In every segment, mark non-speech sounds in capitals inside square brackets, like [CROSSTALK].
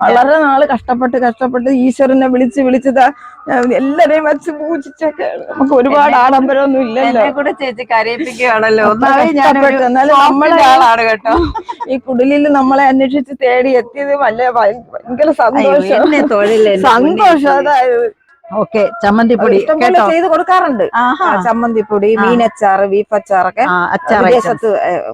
വളരെ നാൾ കഷ്ടപ്പെട്ട് കഷ്ടപ്പെട്ട് ഈശ്വരനെ വിളിച്ച് വിളിച്ചതാ എല്ലാരെയും വച്ച് പൂജിച്ചൊക്കെ നമുക്ക് ഒരുപാട് ആഡംബരമൊന്നും ഇല്ലല്ലോ. കൂടെ ചേച്ചി കരയിപ്പിക്കുകയാണല്ലോ. കേട്ടോ. ഈ കുടിലിൽ നമ്മളെ അന്വേഷിച്ച് തേടി എത്തിയത് വല്ല ഭയങ്കര സന്തോഷം സന്തോഷം അതായത് ഓക്കെ ചമ്മന്തിപ്പൊടി കേട്ടോ? ചെയ്ത് കൊടുക്കാറുണ്ട്. ചമ്മന്തിപ്പൊടി. മീനച്ചാറ് ബീഫ് അച്ചാറൊക്കെ വിദേശത്ത്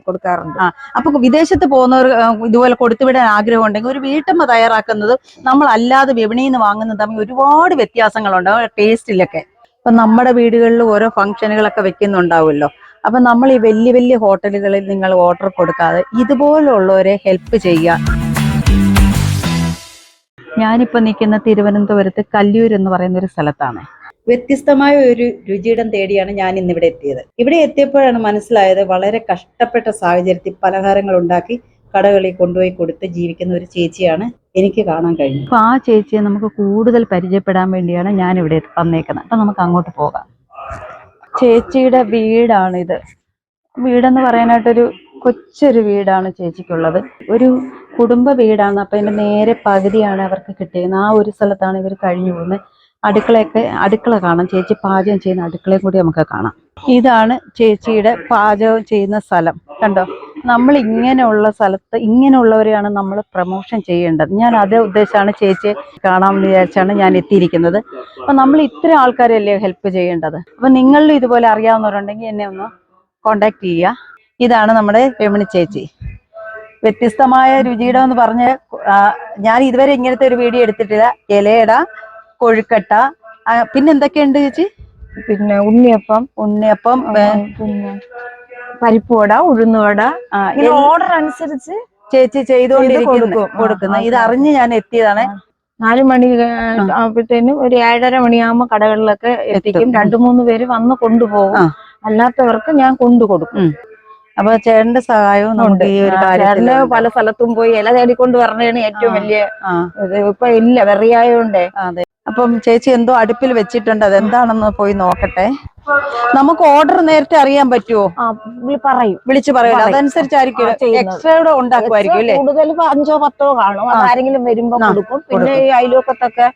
കൊടുക്കാറുണ്ട്. അപ്പൊ വിദേശത്ത് പോകുന്നവർ ഇതുപോലെ കൊടുത്തുവിടാൻ ആഗ്രഹം ഉണ്ടെങ്കിൽ ഒരു വീട്ടമ്മ തയ്യാറാക്കുന്നത് നമ്മൾ അല്ലാതെ വിപണിയിൽ നിന്ന് വാങ്ങുന്നത് തമ്മിൽ ഒരുപാട് വ്യത്യാസങ്ങളുണ്ട്. ടേസ്റ്റിലൊക്കെ. ഇപ്പൊ നമ്മുടെ വീടുകളിൽ ഓരോ ഫംഗ്ഷനുകളൊക്കെ വെക്കുന്നുണ്ടാവുമല്ലോ. അപ്പൊ നമ്മൾ ഈ വലിയ വലിയ ഹോട്ടലുകളിൽ നിങ്ങൾ ഓർഡർ കൊടുക്കാതെ ഇതുപോലുള്ളവരെ ഹെൽപ്പ് ചെയ്യുക. ഞാനിപ്പോ നിൽക്കുന്ന തിരുവനന്തപുരത്ത് കല്ലിയൂർ എന്ന് പറയുന്ന ഒരു സ്ഥലത്താണ്. വ്യത്യസ്തമായ ഒരു രുചിയിടം തേടിയാണ് ഞാൻ ഇന്ന് ഇവിടെ എത്തിയത്. ഇവിടെ എത്തിയപ്പോഴാണ് മനസ്സിലായത് വളരെ കഷ്ടപ്പെട്ട സാഹചര്യത്തിൽ പലഹാരങ്ങൾ ഉണ്ടാക്കി കടകളിൽ കൊണ്ടുപോയി കൊടുത്ത് ജീവിക്കുന്ന ഒരു ചേച്ചിയാണ് എനിക്ക് കാണാൻ കഴിഞ്ഞു അപ്പൊ ആ ചേച്ചിയെ നമുക്ക് കൂടുതൽ പരിചയപ്പെടാൻ വേണ്ടിയാണ് ഞാൻ ഇവിടെ വന്നേക്കുന്നത്. അപ്പൊ നമുക്ക് അങ്ങോട്ട് പോകാം. ചേച്ചിയുടെ വീടാണിത്. വീടെന്ന് പറയാനായിട്ടൊരു കൊച്ചൊരു വീടാണ് ചേച്ചിക്കുള്ളത്. ഒരു കുടുംബ വീടാണ്. അപ്പൊ അതിന്റെ നേരെ പകുതിയാണ് അവർക്ക് കിട്ടിയത്. ആ ഒരു സ്ഥലത്താണ് ഇവർ കഴിഞ്ഞു പോകുന്നത് അടുക്കളയൊക്കെ അടുക്കള കാണാം. ചേച്ചി പാചകം ചെയ്യുന്ന അടുക്കളയും കൂടി നമുക്ക് കാണാം. ഇതാണ് ചേച്ചിയുടെ പാചകം ചെയ്യുന്ന സ്ഥലം. കണ്ടോ? നമ്മൾ ഇങ്ങനെയുള്ള സ്ഥലത്ത് ഇങ്ങനെയുള്ളവരെയാണ് നമ്മൾ പ്രൊമോഷൻ ചെയ്യേണ്ടത്. ഞാൻ അതേ ഉദ്ദേശമാണ് ചേച്ചിയെ കാണാമെന്ന് വിചാരിച്ചാണ് ഞാൻ എത്തിയിരിക്കുന്നത്. അപ്പൊ നമ്മൾ ഇത്ര ആൾക്കാരല്ലേ ഹെൽപ്പ് ചെയ്യേണ്ടത്? അപ്പൊ നിങ്ങളിൽ ഇതുപോലെ അറിയാവുന്നവരുണ്ടെങ്കിൽ എന്നെ ഒന്ന് കോണ്ടാക്ട് ചെയ്യുക. ഇതാണ് നമ്മുടെ രമണി ചേച്ചി. വ്യത്യസ്തമായ രുചിയുടെ എന്ന് പറഞ്ഞ് ഞാൻ ഇതുവരെ ഇങ്ങനത്തെ ഒരു വീഡിയോ എടുത്തിട്ടില്ല. ഇലയട കൊഴുക്കട്ട പിന്നെ എന്തൊക്കെയുണ്ട് ചേച്ചി? പിന്നെ ഉണ്ണിയപ്പം. ഉണ്ണിയപ്പം പിന്നെ പരിപ്പുവട ഉഴുന്നുവട ഓർഡർ അനുസരിച്ച് ചേച്ചി ചെയ്തുകൊണ്ടിരിക്കുന്നു കൊടുക്കുന്നു. ഇത് അറിഞ്ഞ് ഞാൻ എത്തിയതാണ്. നാലു മണി ആകുമ്പോഴത്തേനും ഒരു ഏഴര മണിയാകുമ്പോ കടകളിലൊക്കെ എത്തിക്കും. എത്തും. രണ്ടു മൂന്ന് പേര് വന്ന് കൊണ്ടുപോകും. അല്ലാത്തവർക്ക് ഞാൻ കൊണ്ടു കൊടുക്കും. അപ്പൊ ചേട്ടന്റെ സഹായവും ഉണ്ട്. ഈ ഒരു ആ, കാര്യത്തിൽ പല സ്ഥലത്തും പോയി ഇല തേടിക്കൊണ്ട് വരണതാണ് ഏറ്റവും വലിയ ഇപ്പൊ ഇല്ല വെറിയായോണ്ടേ. അതെ. അപ്പം ചേച്ചി എന്തോ അടുപ്പിൽ വെച്ചിട്ടുണ്ട്. അത് എന്താണെന്ന് പോയി നോക്കട്ടെ. നമുക്ക് ഓർഡർ നേരത്തെ അറിയാൻ പറ്റുമോ പറയും. വിളിച്ചു പറയില്ല അതനുസരിച്ചായിരിക്കും എക്സ്ട്രയുടെ എക്സ്ട്രാ കൂടെ ഉണ്ടാക്കുമായിരിക്കും അല്ലേ? കൂടുതൽ അഞ്ചോ പത്തോ കാണും. ആരെങ്കിലും വരുമ്പോ കൊടുക്കും. പിന്നെ ഈ അയൽവക്കത്തൊക്കെ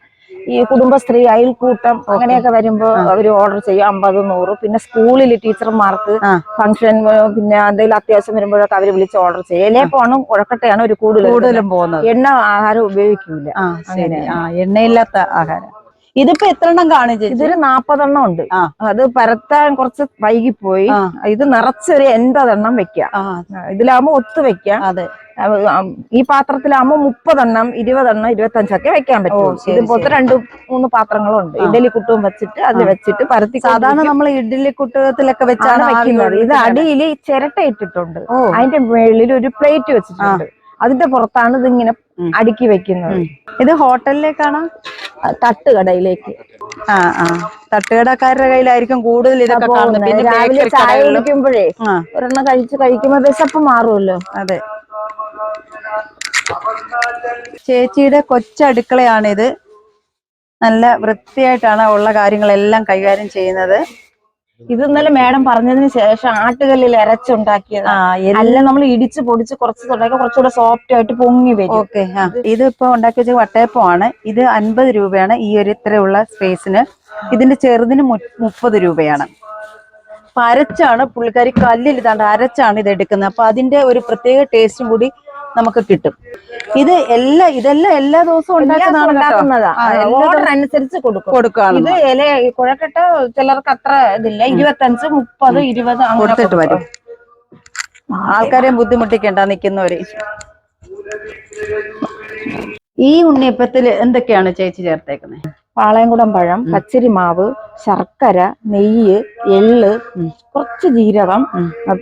ഈ കുടുംബശ്രീ അയൽക്കൂട്ടം അങ്ങനെയൊക്കെ വരുമ്പോ ആ. അവർ ഓർഡർ ചെയ്യും അമ്പത് നൂറ്. പിന്നെ സ്കൂളിൽ ടീച്ചർമാർക്ക്. ഫംഗ്ഷൻ പിന്നെ എന്തെങ്കിലും അത്യാവശ്യം വരുമ്പോഴൊക്കെ അവർ വിളിച്ച് ഓർഡർ ചെയ്യും. പോണം ഉഴക്കട്ടയാണ് ഒരു കൂടുതൽ കൂടുതലും പോകുന്നത്. എണ്ണ ആഹാരം ഉപയോഗിക്കില്ല അങ്ങനെ. എണ്ണയില്ലാത്ത ആഹാരം. ഇതിപ്പോ എത്ര എണ്ണം കാണും ഇതൊരു നാപ്പതെണ്ണം ഉണ്ട്. അത് പരത്താൻ കുറച്ച് വൈകിപ്പോയി. ഇത് നിറച്ചൊരു എൺപതെണ്ണം വെക്കാം ഇതിലാകുമ്പോ ഒത്തു വെക്കാം അതെ. അവ- പാത്രത്തിൽ ആകുമ്പോൾ മുപ്പതെണ്ണം ഇരുപതെണ്ണം ഇരുപത്തഞ്ചൊക്കെ വെക്കാൻ പറ്റും. ഇതുപോലത്തെ രണ്ട് മൂന്ന് പാത്രങ്ങളുണ്ട്. ഇഡലി കുട്ടവും വെച്ചിട്ട് അത് വെച്ചിട്ട് പരത്തി സാധാരണ നമ്മൾ ഇഡലി കുട്ടത്തിലൊക്കെ വെച്ചാണ് വെക്കുന്നത്. ഇത് അടിയിൽ ചിരട്ട ഇട്ടിട്ടുണ്ട്. അതിന്റെ മുകളിൽ ഒരു പ്ലേറ്റ് വെച്ചിട്ടുണ്ട്. അതിന്റെ പുറത്താണ് ഇതിങ്ങനെ. അടുക്കി വെക്കുന്നത്. ഇത് ഹോട്ടലിലേക്കാണ്? തട്ടുകടയിലേക്ക്. ആ ആ. തട്ടുകടക്കാരുടെ കയ്യിലായിരിക്കും കൂടുതൽ ഇതൊക്കെ രാവിലെ ചായ കുടിക്കുമ്പോഴേ ഒരെണ്ണം കഴിച്ച് കഴിക്കുമ്പോ വിശപ്പ് മാറുമല്ലോ. അതെ. ചേച്ചിയുടെ കൊച്ചടുക്കളയാണിത്. നല്ല വൃത്തിയായിട്ടാണ് ഉള്ള കാര്യങ്ങളെല്ലാം കൈകാര്യം ചെയ്യുന്നത്. ഇത് ഇന്നലെ മേഡം പറഞ്ഞതിന് ശേഷം ആട്ടുകല്ലിൽ അരച്ചുണ്ടാക്കിയത്. അല്ല നമ്മൾ ഇടിച്ച് പൊടിച്ച് കുറച്ച് തുടങ്ങി കുറച്ചുകൂടെ സോഫ്റ്റ് ആയിട്ട് പൊങ്ങി വരും. ഓക്കെ ഇത് ഇതിപ്പോ ഉണ്ടാക്കി വെച്ച വട്ടയപ്പമാണ്. ഇത് അൻപത് രൂപയാണ് ഈ ഒരു ഇത്രയുള്ള സ്പേസിന് ഇതിന്റെ ചെറുതിന് മുപ്പത് രൂപയാണ്. അപ്പൊ അരച്ചാണ് പുള്ളിക്കാരി കല്ലിൽ ഇതാണ്ട് അരച്ചാണ് ഇത് എടുക്കുന്നത്. അപ്പൊ അതിന്റെ ഒരു പ്രത്യേക ടേസ്റ്റും കൂടി നമുക്ക് കിട്ടും. ഇത് എല്ലാ ഇതെല്ലാം എല്ലാ ദിവസവും ഉണ്ടാക്കുന്നതാണ് കൊടുക്കും. കൊടുക്കുകയാണ്. ഇത് ഇല കുഴക്കട്ട ചിലർക്ക് അത്ര ഇതില്ല. ഇരുപത്തഞ്ച് മുപ്പത് ഇരുപത് കൊടുത്തിട്ട് വരും. ആൾക്കാരെ ആൾക്കാരെയും ബുദ്ധിമുട്ടിക്കണ്ട നിൽക്കുന്നവര് ഈ ഉണ്ണിയപ്പത്തിൽ എന്തൊക്കെയാണ് ചേച്ചി ചേർത്തേക്കുന്നത് പാളയംകുടം പഴം പച്ചരി മാവ് ശർക്കര നെയ്യ് എള്ള് കുറച്ച് ജീരകം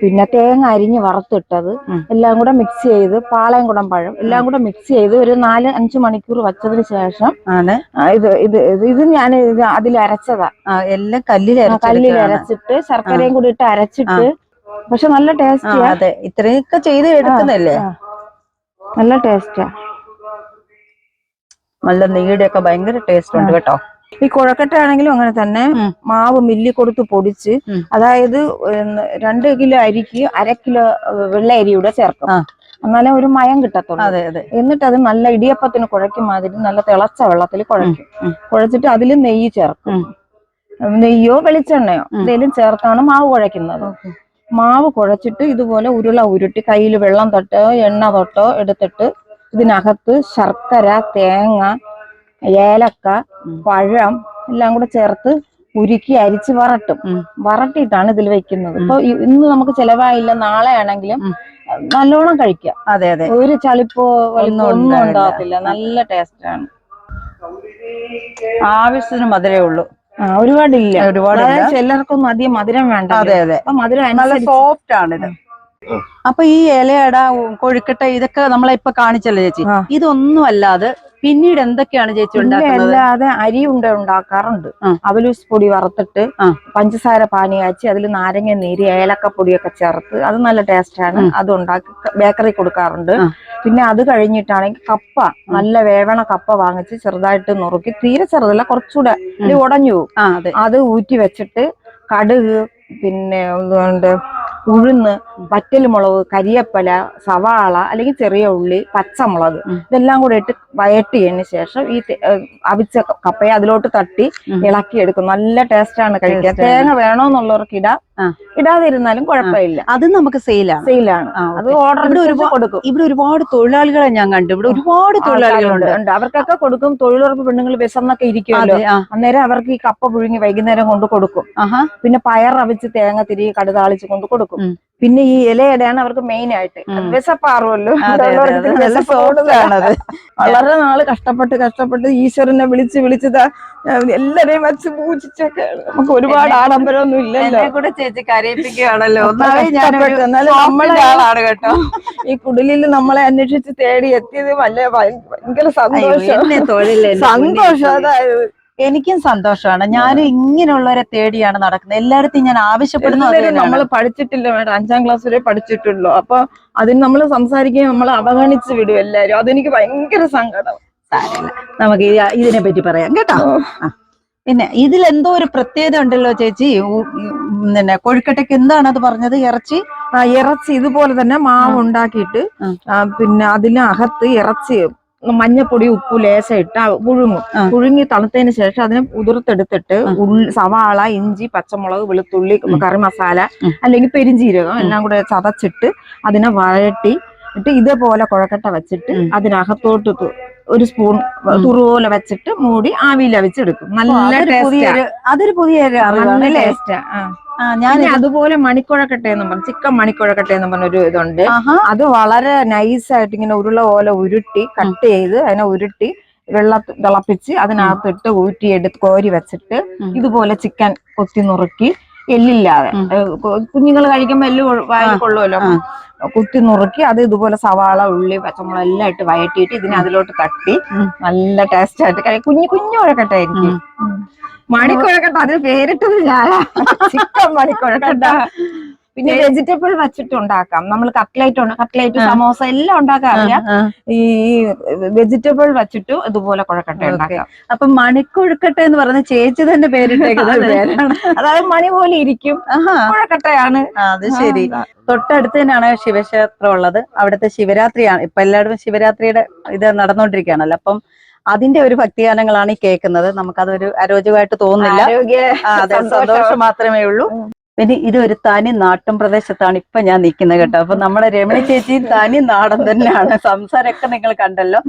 പിന്നെ തേങ്ങ അരിഞ്ഞ് വറുത്തിട്ടത് എല്ലാം കൂടെ മിക്സ് ചെയ്ത് പാളയംകുടം പഴം എല്ലാം കൂടെ മിക്സ് ചെയ്ത് ഒരു നാല് അഞ്ച് മണിക്കൂർ വച്ചതിന് ശേഷം ആണ്. ഇത് ഇത് ഇത് ഞാൻ അതിൽ അരച്ചതാ. എല്ലാം കല്ലിൽ കല്ലിൽ അരച്ചിട്ട് ശർക്കരയും കൂടി ഇട്ട് അരച്ചിട്ട് പക്ഷെ നല്ല ടേസ്റ്റ് അതെ. ഇത്രയൊക്കെ ചെയ്ത് എടുക്കുന്നല്ലേ നല്ല ടേസ്റ്റാ നല്ല നീടിയൊക്കെ ഭയങ്കര ടേസ്റ്റ് ഉണ്ട് കേട്ടോ ഈ കുഴക്കട്ട ആണെങ്കിലും അങ്ങനെ തന്നെ. മാവ് മില്ലി കൊടുത്ത് പൊടിച്ച്. അതായത് രണ്ട് കിലോ അരിക്ക് അര കിലോ വെള്ള അരിയുടെ ചേർക്കും എന്നാലും ഒരു മയം കിട്ടത്തുള്ളൂ അതെ അതെ എന്നിട്ട് അത് നല്ല ഇടിയപ്പത്തിന് കുഴയ്ക്കും മാതിരി നല്ല തിളച്ച വെള്ളത്തിൽ കുഴയ്ക്കും ഉം. കുഴച്ചിട്ട് അതിൽ നെയ്യ് ചേർക്കും. നെയ്യോ വെളിച്ചെണ്ണയോ. എന്തെങ്കിലും ചേർത്താണ് മാവ് കുഴയ്ക്കുന്നത് മാവ് കുഴച്ചിട്ട് ഇതുപോലെ ഉരുള ഉരുട്ടി കയ്യിൽ വെള്ളം തൊട്ടോ എണ്ണ തൊട്ടോ എടുത്തിട്ട് ഇതിനകത്ത് ശർക്കര തേങ്ങ ഏലക്ക പഴം എല്ലാം കൂടെ ചേർത്ത് ഉരുക്കി അരിച്ച് വറട്ടും. വറട്ടിയിട്ടാണ് ഇതിൽ വെക്കുന്നത്. ഇപ്പൊ ഇന്ന് നമുക്ക് ചെലവായില്ല. നാളെ ആണെങ്കിലും നല്ലോണം കഴിക്കാം. അതെ അതെ. ഒരു ചളിപ്പോ ഒന്നും. ഉണ്ടാകത്തില്ല നല്ല ടേസ്റ്റ് ആണ് ആവശ്യത്തിന് മധുരേ ഉള്ളൂ. ഒരുപാടില്ല. ഒരുപാട് ചിലർക്കൊന്നും അധികം മധുരം വേണ്ട. അതെ അതെ. മധുരം നല്ല സോഫ്റ്റ് ആണ് ഇത് അപ്പൊ ഈ ഇലയട കൊഴുക്കട്ട ഇതൊക്കെ നമ്മളെ ഇപ്പൊ കാണിച്ചല്ലോ ചേച്ചി. ഇതൊന്നും അല്ലാതെ പിന്നീട് എന്തൊക്കെയാണ് ചേച്ചി അല്ലാതെ അരി ഉണ്ട ഉണ്ടാക്കാറുണ്ട്. അവലൂസ് പൊടി വറുത്തിട്ട് പഞ്ചസാര പാനി കാച്ചി അതിൽ നാരങ്ങ നീര് ഏലക്കപ്പൊടിയൊക്കെ ചേർത്ത് അത് നല്ല ടേസ്റ്റാണ് ആണ്. അത് ഉണ്ടാക്കി ബേക്കറി കൊടുക്കാറുണ്ട്. പിന്നെ അത് കഴിഞ്ഞിട്ടാണെങ്കിൽ കപ്പ നല്ല വേവണ കപ്പ വാങ്ങിച്ച് ചെറുതായിട്ട് നുറുക്കി തീരെ ചെറുതല്ല കുറച്ചുകൂടെ ഇത് ഉടഞ്ഞു പോകും അതെ. അത് ഊറ്റി വെച്ചിട്ട് കടുക് പിന്നെ ഉഴുന്ന് വറ്റൽമുളക് കരിയപ്പല സവാള അല്ലെങ്കിൽ ചെറിയ ഉള്ളി പച്ചമുളക് ഇതെല്ലാം കൂടെ ഇട്ട് ചെയ്യുന്ന ശേഷം ഈ അവിച്ച കപ്പയെ അതിലോട്ട് തട്ടി ഇളക്കിയെടുക്കും ഇളക്കി എടുക്കും. നല്ല ടേസ്റ്റാണ് കഴിക്കുക തേങ്ങ വേണോന്നുള്ളവർക്ക് ഇടാം. ഇടാതിരുന്നാലും കുഴപ്പമില്ല. അത് നമുക്ക് സെയിലാണ് സെയിലാണ് അത് ഓർഡർ കൊടുക്കും. ഇവിടെ ഒരുപാട് തൊഴിലാളികളെ ഞാൻ കണ്ടു. ഇവിടെ ഒരുപാട് തൊഴിലാളികളുണ്ട്. അവർക്കൊക്കെ കൊടുക്കും. തൊഴിലുറപ്പ് പെണ്ണുങ്ങൾ വിശന്നൊക്കെ ഇരിക്കുമല്ലോ. അന്നേരം അവർക്ക് ഈ കപ്പ പുഴുങ്ങി വൈകുന്നേരം കൊണ്ട് കൊടുക്കും. പിന്നെ പയർ അവിച്ച് തേങ്ങ തിരി കടുതാളിച്ച് കൊണ്ട് കൊടുക്കും. പിന്നെ ഈ ഇലയുടെയാണ് അവർക്ക് മെയിൻ ആയിട്ട്. വിശപ്പാറുമല്ലോ നല്ല. വളരെ നാൾ കഷ്ടപ്പെട്ട് കഷ്ടപ്പെട്ട് ഈശ്വരനെ വിളിച്ച് വിളിച്ചതാ. എല്ലാരെയും വെച്ച് പൂജിച്ചൊക്കെ നമുക്ക് ഒരുപാട് ആഡംബരമൊന്നും ഇല്ലല്ലോ. കൂടെ ചേച്ചി കരയിപ്പിക്കുകയാണല്ലോ ആളാണ് കേട്ടോ. ഈ കുടിലിൽ നമ്മളെ അന്വേഷിച്ച് തേടി എത്തിയത് വല്ല ഭയ- ഭയങ്കര സന്തോഷം സന്തോഷം അതായത് എനിക്കും സന്തോഷമാണ്. ഞാൻ ഇങ്ങനെയുള്ളവരെ തേടിയാണ് നടക്കുന്നത്. എല്ലായിടത്തും ഞാൻ ആവശ്യപ്പെടുന്നത് നമ്മൾ. പഠിച്ചിട്ടില്ല മേഡം. അഞ്ചാം ക്ലാസ് വരെ പഠിച്ചിട്ടുള്ളൂ. അപ്പൊ അതിന് നമ്മൾ സംസാരിക്കുകയും നമ്മൾ അവഗണിച്ച് വിടും എല്ലാരും അതെനിക്ക് ഭയങ്കര സങ്കടം. നമുക്ക് ഇതിനെ പറ്റി പറയാം കേട്ടോ. പിന്നെ ഇതിൽ എന്തോ ഒരു പ്രത്യേകത ഉണ്ടല്ലോ ചേച്ചി. പിന്നെ കോഴിക്കട്ടയ്ക്ക് എന്താണ് അത് പറഞ്ഞത്? ഇറച്ചി? ആ ഇറച്ചി ഇതുപോലെ തന്നെ മാവ് ഉണ്ടാക്കിയിട്ട് പിന്നെ അതിനകത്ത് ഇറച്ചി മഞ്ഞപ്പൊടി ഉപ്പ് ലേശം ഇട്ട് പുഴുങ്ങും. പുഴുങ്ങി തണുത്തതിന് ശേഷം അതിനെ ഉതിർത്തെടുത്തിട്ട്. ഉള്ളി സവാള ഇഞ്ചി പച്ചമുളക് വെളുത്തുള്ളി. കറി മസാല അല്ലെങ്കിൽ പെരിഞ്ചീരകം എല്ലാം കൂടെ ചതച്ചിട്ട് അതിനെ വഴട്ടി ഇട്ട് ഇതേപോലെ കുഴക്കട്ട വെച്ചിട്ട് അതിനകത്തോട്ട് ഒരു സ്പൂൺ. തുറുപോലെ വെച്ചിട്ട് മൂടി ആവിയിൽ വെച്ചെടുക്കും നല്ല പുതിയൊരു അതൊരു പുതിയ നല്ല ടേസ്റ്റാ ഞാൻ അതുപോലെ മണിക്കുഴക്കട്ട എന്ന് പറഞ്ഞു ചിക്കൻ മണിക്കുഴക്കട്ടെ എന്ന് പറഞ്ഞൊരു ഇതുണ്ട്. അത് വളരെ നൈസ് ആയിട്ട് ഇങ്ങനെ ഉരുള പോലെ ഉരുട്ടി കട്ട് ചെയ്ത് അതിനെ ഉരുട്ടി വെള്ള തിളപ്പിച്ച് അതിനകത്തിട്ട് ഊറ്റിയെടുത്ത് കോരി വെച്ചിട്ട് ഇതുപോലെ ചിക്കൻ കൊത്തി നുറുക്കി എല്ലില്ലാതെ. കുഞ്ഞുങ്ങൾ കഴിക്കുമ്പോൾ എല്ല് വായിൽ കൊള്ളുമല്ലോ കുത്തി നുറുക്കി അത് ഇതുപോലെ സവാള ഉള്ളി പച്ചമുളക് എല്ലാം ഇട്ട് വയറ്റിയിട്ട് ഇതിനെ അതിലോട്ട് തട്ടി നല്ല ടേസ്റ്റ് ആയിട്ട് കഴിക്കും കുഞ്ഞു കുഞ്ഞു എനിക്ക്. മണിക്കുഴക്കട്ട അതിന് പേരിട്ടത് ഞാനാ. [LAUGHS] ചിക്കൻ മണിക്കുഴക്കട്ട. പിന്നെ വെജിറ്റബിൾ വെച്ചിട്ട് ഉണ്ടാക്കാം. നമ്മൾ കട്ട്ലൈറ്റ് കട്ട്ലൈറ്റ്. സമോസ എല്ലാം ഉണ്ടാക്കാറില്ല. ഈ വെജിറ്റബിൾ വെച്ചിട്ട് ഇതുപോലെ കുഴക്കട്ട ഉണ്ടാക്കാം. അപ്പൊ മണിക്കൊഴുക്കട്ട എന്ന് പറഞ്ഞ ചേച്ചി തന്നെ പേരിട്ടേക്കുന്ന അതെ. അതായത് മണി പോലെ ഇരിക്കും. കുഴക്കട്ടയാണ്. അത് ശരി. തൊട്ടടുത്ത് തന്നെയാണ് ശിവക്ഷേത്രം ഉള്ളത്. അവിടുത്തെ ശിവരാത്രിയാണ്. ഇപ്പൊ എല്ലായിടത്തും ശിവരാത്രിയുടെ ഇത് നടന്നുകൊണ്ടിരിക്കുകയാണല്ലോ അപ്പം അതിന്റെ ഒരു ഭക്തിഗാനങ്ങളാണ് ഈ കേൾക്കുന്നത്. നമുക്കതൊരു അരോചകമായിട്ട് തോന്നുന്നില്ല. സന്തോഷം. മാത്രമേ ഉള്ളൂ. പിന്നെ ഇത് ഒരു തനി നാട്ടും പ്രദേശത്താണ് ഇപ്പൊ ഞാൻ നിൽക്കുന്നത് കേട്ടോ. അപ്പൊ നമ്മുടെ രമണി ചേച്ചി തനി നാടൻ തന്നെയാണ്. സംസാരമൊക്കെ നിങ്ങൾ കണ്ടല്ലോ.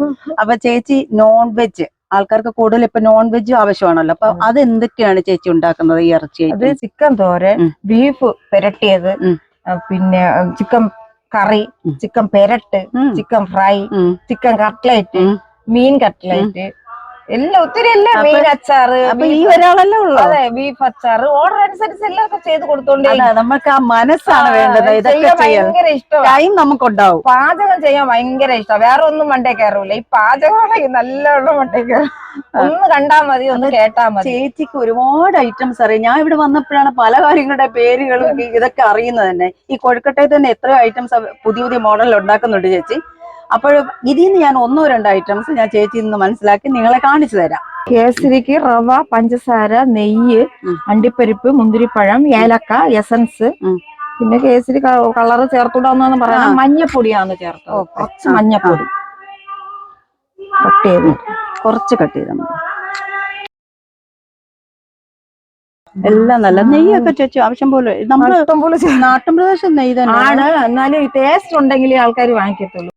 അപ്പൊ ചേച്ചി നോൺ വെജ് ആൾക്കാർക്ക് കൂടുതൽ ഇപ്പൊ നോൺ വെജ് ആവശ്യമാണല്ലോ. അപ്പൊ അത് എന്തൊക്കെയാണ് ചേച്ചി ഉണ്ടാക്കുന്നത് ഈ ഇറച്ചി അത് ചിക്കൻ തോരൻ ബീഫ് പെരട്ടിയത്. പിന്നെ ചിക്കൻ കറി ചിക്കൻ പെരട്ട് ചിക്കൻ ഫ്രൈ ചിക്കൻ കട്ട്ലേറ്റ് മീൻ കട്ട്ലേറ്റ് എല്ലാം ഒത്തിരി എല്ലാം മീൻ അച്ചാറ് അപ്പൊ ഈ ഒരാളല്ലേ ഉള്ളൂ? അതെ ബീഫ് അച്ചാറ്. ഓർഡർ അനുസരിച്ച് എല്ലാം ചെയ്ത് കൊടുത്തോണ്ടേ നമുക്ക് ആ മനസ്സാണ് വേണ്ടത്. ഇതൊക്കെ ഭയങ്കര ഇഷ്ടമാണ് ടൈം നമുക്കുണ്ടാവും. പാചകം ചെയ്യാൻ ഭയങ്കര ഇഷ്ടം വേറെ ഒന്നും മണ്ടേ കയറൂല ഈ പാചകമാണെങ്കിൽ നല്ലോണം മണ്ടേ കയറും ഒന്ന് കണ്ടാ മതി ഒന്ന് കേട്ടാ മതി. ചേച്ചിക്ക് ഒരുപാട് ഐറ്റംസ് അറിയാം. ഞാൻ ഇവിടെ വന്നപ്പോഴാണ് പല കാര്യങ്ങളുടെ പേരുകളും ഇതൊക്കെ അറിയുന്നത് തന്നെ. ഈ കൊഴുക്കട്ടയിൽ തന്നെ എത്രയോ ഐറ്റംസ് പുതിയ പുതിയ മോഡൽ ഉണ്ടാക്കുന്നുണ്ട് ചേച്ചി. അപ്പോൾ ഇതിൽ നിന്ന് ഞാൻ ഒന്നോ രണ്ടോ ഐറ്റംസ് ഞാൻ ചേച്ചി നിന്ന് മനസ്സിലാക്കി നിങ്ങളെ കാണിച്ചു തരാം. കേസരിക്ക് റവ പഞ്ചസാര നെയ്യ് അണ്ടിപ്പരിപ്പ് മുന്തിരിപ്പഴം ഏലക്ക എസൻസ്. പിന്നെ കേസരി കളറ് ചേർത്തുടാന്ന് പറയാം മഞ്ഞപ്പൊടിയാന്ന് മഞ്ഞപ്പൊടിയാണ് ചേർത്തത്. കുറച്ച് മഞ്ഞപ്പൊടി. കട്ട് ചെയ്ത് കുറച്ച് കട്ട് ചെയ്താൽ മതി. എല്ലാം നല്ല നെയ്യൊക്കെ ചേച്ചി ആവശ്യം പോലെ. നമ്മൾ നാട്ടിൻ പ്രദേശം ആണ്. എന്നാലും ടേസ്റ്റ് ഉണ്ടെങ്കിൽ ആൾക്കാർ വാങ്ങിക്കത്തുള്ളൂ.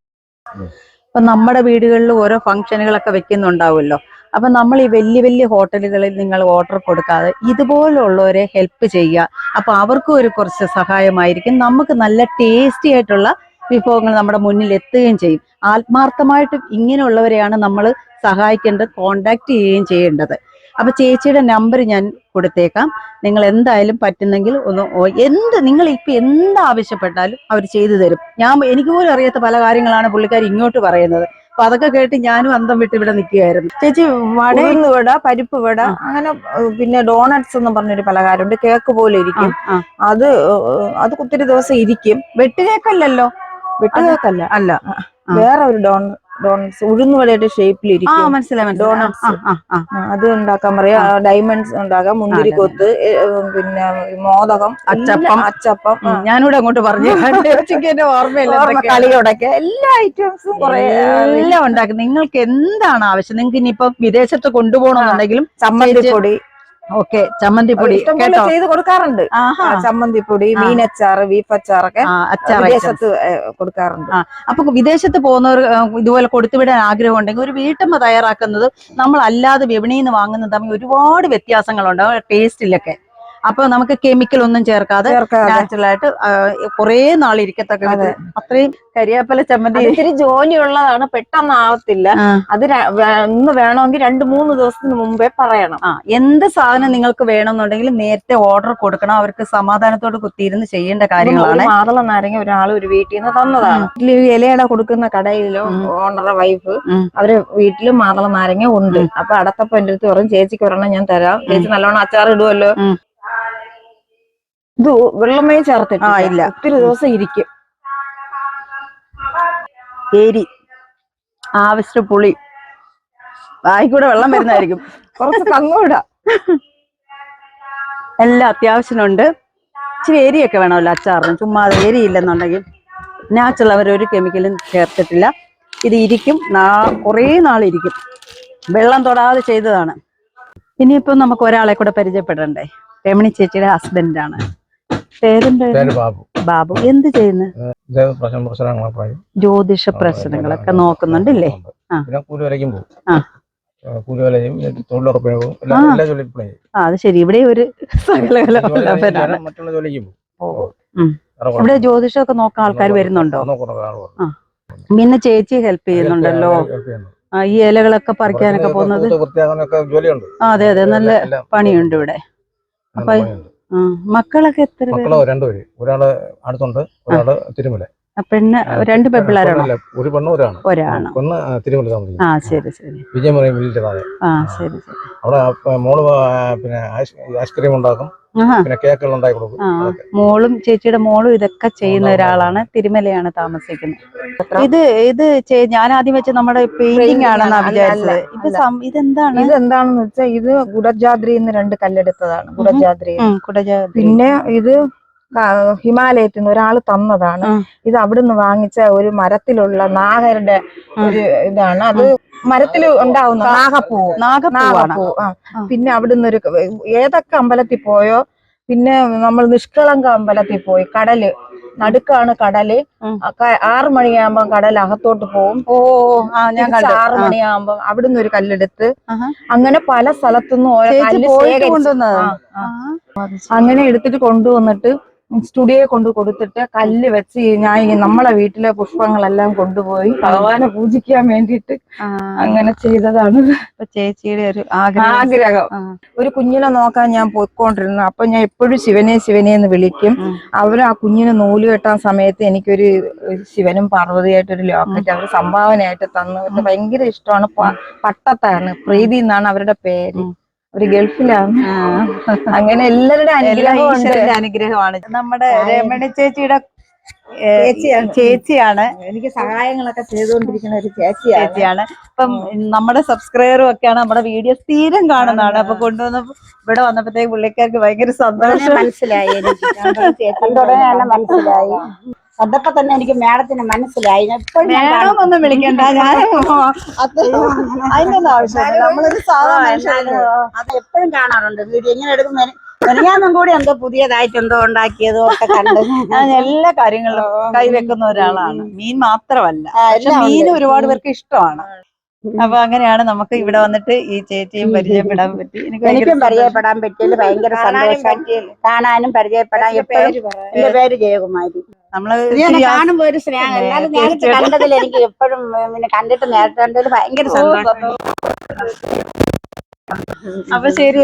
ഇപ്പൊ നമ്മുടെ വീടുകളിൽ ഓരോ ഫംഗ്ഷനുകളൊക്കെ വെക്കുന്നുണ്ടാവുമല്ലോ. അപ്പൊ നമ്മൾ ഈ വലിയ വലിയ ഹോട്ടലുകളിൽ നിങ്ങൾ ഓർഡർ കൊടുക്കാതെ ഇതുപോലുള്ളവരെ ഹെൽപ്പ് ചെയ്യുക. അപ്പൊ അവർക്കും ഒരു കുറച്ച് സഹായമായിരിക്കും. നമുക്ക് നല്ല ടേസ്റ്റി ആയിട്ടുള്ള വിഭവങ്ങൾ നമ്മുടെ മുന്നിൽ എത്തുകയും ചെയ്യും. ആത്മാർത്ഥമായിട്ട് ഇങ്ങനെയുള്ളവരെയാണ് നമ്മൾ സഹായിക്കേണ്ടത് കോണ്ടാക്ട് ചെയ്യുകയും ചെയ്യേണ്ടത്. അപ്പൊ ചേച്ചിയുടെ നമ്പർ ഞാൻ കൊടുത്തേക്കാം. നിങ്ങൾ എന്തായാലും പറ്റുന്നെങ്കിൽ ഒന്ന് എന്ത് നിങ്ങൾ ഇപ്പൊ എന്ത് ആവശ്യപ്പെട്ടാലും അവർ ചെയ്തു തരും. ഞാൻ എനിക്ക് പോലും അറിയാത്ത പല കാര്യങ്ങളാണ് പുള്ളിക്കാർ ഇങ്ങോട്ട് പറയുന്നത്. അപ്പൊ അതൊക്കെ കേട്ട് ഞാനും അന്തം വിട്ട് ഇവിടെ നിൽക്കുകയായിരുന്നു. ചേച്ചി വട വട പരിപ്പ് വട അങ്ങനെ പിന്നെ ഡോണട്സ് എന്ന് പറഞ്ഞൊരു പലഹാരമുണ്ട് കേക്ക് പോലെ ഇരിക്കും. അത് അത് ഒത്തിരി ദിവസം ഇരിക്കും. വെട്ടുകേക്കല്ലല്ലോ? വെട്ടുകേക്കല്ല. അല്ല. വേറെ ഒരു ഡോൺ ഡോണറ്റ്സ് ഉഴുന്നുവടയുടെ ഷേപ്പിൽ ആ മനസ്സിലായി. ആ, അത് ഉണ്ടാക്കാൻ പറയാ ഡയമണ്ട്സ് ഉണ്ടാക്കാം. മുന്തിരിക്കൊത്ത് ഏ, ഏ, പിന്നെ മോദകം അച്ചപ്പം. അച്ചപ്പം. ഞാനിവിടെ അങ്ങോട്ട് പറഞ്ഞു. ചേച്ചിക്ക് എന്റെ ഓർമ്മയില്ല. കളിയോടൊക്കെ എല്ലാ ഐറ്റംസും കുറെ എല്ലാം ഉണ്ടാക്കും. നിങ്ങൾക്ക് എന്താണ് ആവശ്യം? നിങ്ങൾക്ക് ഇനിയിപ്പോ വിദേശത്ത് കൊണ്ടുപോകണമെന്നുണ്ടെങ്കിലും ചമ്മന്തിപ്പൊടി. ഓക്കെ ചമ്മന്തിപ്പൊടി കേട്ടോ? ചെയ്ത് കൊടുക്കാറുണ്ട്. ചമ്മന്തിപ്പൊടി. മീനച്ചാറ് ആ, വിദേശത്ത് കൊടുക്കാറുണ്ട്. അപ്പൊ വിദേശത്ത് പോകുന്നവർ ഇതുപോലെ കൊടുത്തുവിടാൻ ആഗ്രഹം ഉണ്ടെങ്കിൽ ഒരു വീട്ടമ്മ തയ്യാറാക്കുന്നത് നമ്മൾ അല്ലാതെ വിപണിയിൽ നിന്ന് വാങ്ങുന്നത് തമ്മിൽ ഒരുപാട് വ്യത്യാസങ്ങളുണ്ട്. ടേസ്റ്റിലൊക്കെ അപ്പൊ നമുക്ക് കെമിക്കൽ ഒന്നും ചേർക്കാതെ നാച്ചുറൽ ആയിട്ട് കുറെ നാൾ ഇരിക്കത്തക്ക അത്രയും കരിയാപ്പല ചമ്മന്തി ഇത്തിരി ജോലി ഉള്ളതാണ് പെട്ടെന്ന് ആവത്തില്ല. അത് ഇന്ന് വേണമെങ്കിൽ രണ്ട് മൂന്ന് ദിവസത്തിന് മുമ്പേ പറയണം. ആ എന്ത് സാധനം നിങ്ങൾക്ക് വേണമെന്നുണ്ടെങ്കിൽ നേരത്തെ ഓർഡർ കൊടുക്കണം. അവർക്ക് സമാധാനത്തോട് കുത്തിയിരുന്ന് ചെയ്യേണ്ട കാര്യങ്ങളാണ്. മാറുള്ള മാതള നാരങ്ങ ഒരാൾ ഒരു വീട്ടിൽ നിന്ന് തന്നതാണ്. ഇലയട കൊടുക്കുന്ന കടയിലോ ഓണറ ഓണറുടെ വൈഫ് അവർ വീട്ടിലും മാതള നാരങ്ങ ഉണ്ട്. അപ്പൊ അടത്തപ്പ എന്റെ അടുത്ത് പറയും ചേച്ചിക്ക് ഒരെണ്ണം ഞാൻ തരാം. ചേച്ചി നല്ലോണം അച്ചാർ ഇടുമല്ലോ. ഇത് വെള്ളമേ ചേർത്തിട്ട് ആ, ഇല്ല. ഒത്തിരി ദിവസം ഇരിക്കും. എരി. ആവശ്യ പുളി. വായിക്കൂടെ വെള്ളം വരുന്നതായിരിക്കും. കുറച്ച് കങ്ങൂടാ. എല്ലാം അത്യാവശ്യമുണ്ട് ഇച്ചിരി എരിയൊക്കെ വേണമല്ലോ അച്ചാറിന്. ചുമ്മാ എരി ഇല്ലെന്നുണ്ടെങ്കിൽ നാച്ചുറൽ അവർ ഒരു കെമിക്കലും ചേർത്തിട്ടില്ല. ഇത് ഇരിക്കും. നാ കുറേ നാളിരിക്കും വെള്ളം തൊടാതെ ചെയ്തതാണ്. ഇനിയിപ്പം നമുക്ക് ഒരാളെ കൂടെ പരിചയപ്പെടണ്ടേ? രമണി ചേച്ചിയുടെ ഹസ്ബൻഡാണ് പേര് ബാബു. ബാബു. എന്ത് ചെയ്യുന്നു? ജ്യോതിഷ പ്രശ്നങ്ങളൊക്കെ നോക്കുന്നുണ്ടല്ലേ? പോകും. തൊഴിലുറപ്പിന് എല്ലാ ജോലിയും അത് ശരി. ഇവിടെ ഒരു മറ്റുള്ള ജോലിക്കും പോകും. ഇവിടെ ജ്യോതിഷമൊക്കെ നോക്കാൻ ആൾക്കാർ വരുന്നുണ്ടോ. പിന്നെ ചേച്ചി ഹെൽപ്പ് ചെയ്യുന്നുണ്ടല്ലോ. ഈ ഇലകളൊക്കെ പറിക്കാനൊക്കെ പോകുന്നത്? അതെ അതെ. നല്ല പണിയുണ്ട് ഇവിടെ. അപ്പൊ- മക്കളൊക്കെ എത്ര മക്കൾ രണ്ടുപേര്. ഒരാൾ അടുത്തുണ്ട് ഒരാൾ തിരുമല. പെണ്ണ് രണ്ട് പെൺപിള്ളേരാണോ ഒരു പെണ്ണും ഒരാണ്. ഒരാണ്. പെണ്ണ് ആ, താമസിക്കും ആ ശരി ശരി. വിജയമറിയും വീട്ടിൽ താഴെ. ആ ശരി ശരി. അവിടെ മോൾ പിന്നെ ഐസ്ക്രീം ഉണ്ടാക്കും. പിന്നെ കേക്കുകൾ ഉണ്ടാക്കി കൊടുക്കും. മോളും ചേച്ചിയുടെ മോളും ഇതൊക്കെ ചെയ്യുന്ന ഒരാളാണ് തിരുമലയാണ് താമസിക്കുന്നത്. ഇത് ഇത് ഞാൻ ആദ്യം വെച്ച നമ്മുടെ പെയിന്റിംഗ് Painting ആണെന്നാ ആണ്. വിചാരിച്ചത്. ഇപ്പൊ ഇതെന്താണ്? ഇത് എന്താണെന്ന് വെച്ചാൽ ഇത് ഗുഡജാദ്രി എന്ന് രണ്ട് കല്ലെടുത്തതാണ് ഗുഡജാദ്രി. പിന്നെ ഇത് ഹിമാലയത്തിൽ നിന്ന് ഒരാൾ തന്നതാണ്. ഇത് അവിടുന്ന് വാങ്ങിച്ച ഒരു മരത്തിലുള്ള നാഗരുടെ ഒരു ഇതാണ്. അത് മരത്തിൽ ഉണ്ടാവുന്ന നാഗപ്പൂ. നാഗപ്പൂ. ആ. പിന്നെ അവിടുന്ന് ഒരു ഏതൊക്കെ അമ്പലത്തിൽ പോയോ? പിന്നെ നമ്മൾ നിഷ്കളങ്ക അമ്പലത്തിൽ പോയി. കടൽ. നടുക്കാണ് കടൽ. ആറു മണിയാകുമ്പോ കടൽ അകത്തോട്ട് പോവും. ഓ ഞാൻ ആറു. മണിയാകുമ്പോ അവിടുന്ന് ഒരു കല്ലെടുത്ത് അങ്ങനെ പല സ്ഥലത്തുനിന്നും. അങ്ങനെ എടുത്തിട്ട് കൊണ്ടുവന്നിട്ട് സ്റ്റുഡിയോ കൊണ്ട് കൊടുത്തിട്ട് കല്ല് വെച്ച് ഞാൻ നമ്മളെ വീട്ടിലെ പുഷ്പങ്ങളെല്ലാം കൊണ്ടുപോയി ഭഗവാനെ പൂജിക്കാൻ വേണ്ടിയിട്ട് അങ്ങനെ ചെയ്തതാണ്. ചേച്ചിയുടെ ഒരു ആഗ്രഹം. ഒരു കുഞ്ഞിനെ നോക്കാൻ ഞാൻ പോയിക്കൊണ്ടിരുന്നു. അപ്പൊ ഞാൻ എപ്പോഴും ശിവനെ ശിവനെ എന്ന് വിളിക്കും. അവർ ആ കുഞ്ഞിനെ നൂൽ കെട്ടാൻ സമയത്ത് എനിക്കൊരു ശിവനും പാർവതിയായിട്ടൊരു ലോക്കറ്റ് അവർ സംഭാവനയായിട്ട് തന്നു. ഭയങ്കര ഇഷ്ടമാണ്. പട്ടത്താണ്. പ്രീതി എന്നാണ് അവരുടെ പേര്. അവർ ഗൾഫിലാണ്. ആ. അങ്ങനെ എല്ലാവരുടെ എല്ലാ അനുഗ്രഹം അനുഗ്രഹമാണ്. നമ്മുടെ രമണി ചേച്ചിയുടെ ചേച്ചിയാണ്. ചേച്ചിയാണ്. എനിക്ക് സഹായങ്ങളൊക്കെ ചെയ്തുകൊണ്ടിരിക്കുന്ന ഒരു ചേച്ചി ചേച്ചിയാണ്. ഇപ്പം നമ്മുടെ സബ്സ്ക്രൈബറും ഒക്കെയാണ് നമ്മുടെ വീഡിയോ സ്ഥിരം കാണുന്നതാണ്. അപ്പൊ കൊണ്ടുവന്ന ഇവിടെ വന്നപ്പോഴത്തേക്ക് പുള്ളിക്കാർക്ക് ഭയങ്കര സന്തോഷം. മനസ്സിലായി മനസ്സിലായി. കണ്ടപ്പോ തന്നെ എനിക്ക് മാഡത്തിന് മനസ്സിലായി. വേണമെന്നൊന്നും വിളിക്കണ്ട ഞാൻ അത് അതിന്റെ ആവശ്യമില്ല. നമ്മളൊരു സാധാരണ മനുഷ്യരല്ലേ. അത് എപ്പോഴും കാണാറുണ്ട് വീഡിയോ. ഇങ്ങനെ എടുക്കും ഞാനും കൂടി എന്തോ പുതിയതായിട്ട് എന്തോ ഉണ്ടാക്കിയതും ഒക്കെ കണ്ട്. ഞാൻ എല്ലാ കാര്യങ്ങളിലും കൈവെക്കുന്ന ഒരാളാണ്. മീൻ മാത്രമല്ല. മീൻ. ഒരുപാട് പേർക്ക് ഇഷ്ടമാണ്. അപ്പൊ അങ്ങനെയാണ് നമുക്ക് ഇവിടെ വന്നിട്ട് ഈ ചേച്ചിയും പരിചയപ്പെടാൻ പറ്റി. എനിക്ക്. പരിചയപ്പെടാൻ പറ്റിയത് ഭയങ്കര സന്തോഷം. കാണാനും പരിചയപ്പെടാൻ എപ്പോഴും എന്റെ പേര് ജയകുമാരി. നമ്മൾ കാണുമ്പോ ഒരു സ്നേഹം. കണ്ടതിൽ എനിക്ക് എപ്പോഴും പിന്നെ കണ്ടിട്ട് നേരിട്ട് കണ്ടതിൽ ഭയങ്കര സന്തോഷം. അപ്പൊ ശരി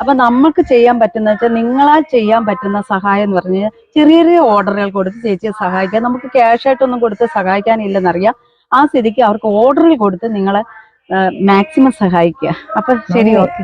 അപ്പൊ നമുക്ക് ചെയ്യാൻ പറ്റുന്ന വെച്ചാൽ നിങ്ങളാൽ ചെയ്യാൻ പറ്റുന്ന സഹായം എന്ന് പറഞ്ഞു കഴിഞ്ഞാൽ ചെറിയ ചെറിയ ഓർഡറുകൾ കൊടുത്ത് ചേച്ചിയെ സഹായിക്കാം. നമുക്ക് ക്യാഷ് ആയിട്ടൊന്നും കൊടുത്ത് സഹായിക്കാനില്ലെന്നറിയാം. ആ സ്ഥിതിക്ക് അവർക്ക് ഓർഡറിൽ കൊടുത്ത് നിങ്ങളെ മാക്സിമം സഹായിക്കുക. അപ്പൊ ശരി ഓക്കെ.